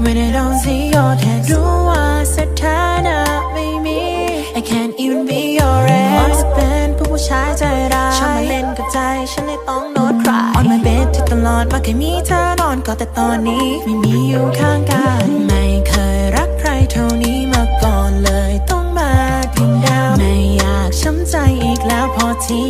shit when I don't see your text รู้ว่าสถานะไม่มี I can't even be your ex จะเป็นผู้ชายใจร้ายชอบมาเล่นกับใจ ฉันเลยต้องโน้ต cry on my bed ที่ตลอดมาเคยมีเธอนอนก็แต่ตอนนี้ ไม่มีอยู่ข้างกายไม่เคยรักใครเท่านี้มาก่อนเลยต้องมาทิ้งดาวไม่อยากช้ำใจอีกแล้วพอที่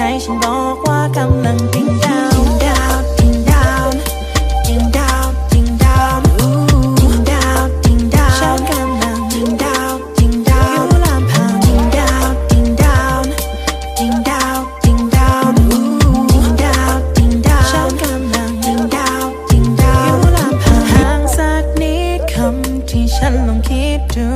ใจฉันบอกว่ากำลังทิ้งดาวทิ้งดาวทิ้งดาวทิ้งดาวทิ้งดาวทิ้งดาวทิ้งดาวฉันกำลังทิ้งดาวทิ้งดาวอยู่ลำพังทิ้งดาวทิ้งดาว Ding down, ding down, ooh. Ding down, ding down. ฉันกำลัง ding down, ding down อยู่ลำพังห่างสักนิดคำที่ฉันลองคิดดู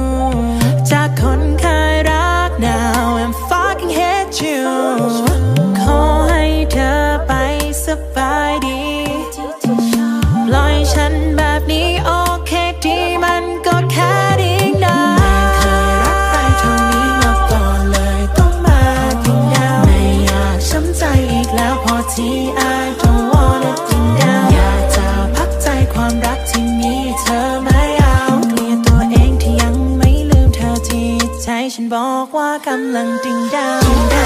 ฉันบอกว่ากำลังดิ้งดาวดิ้งดาวดิ้งดาวดิ้งดาว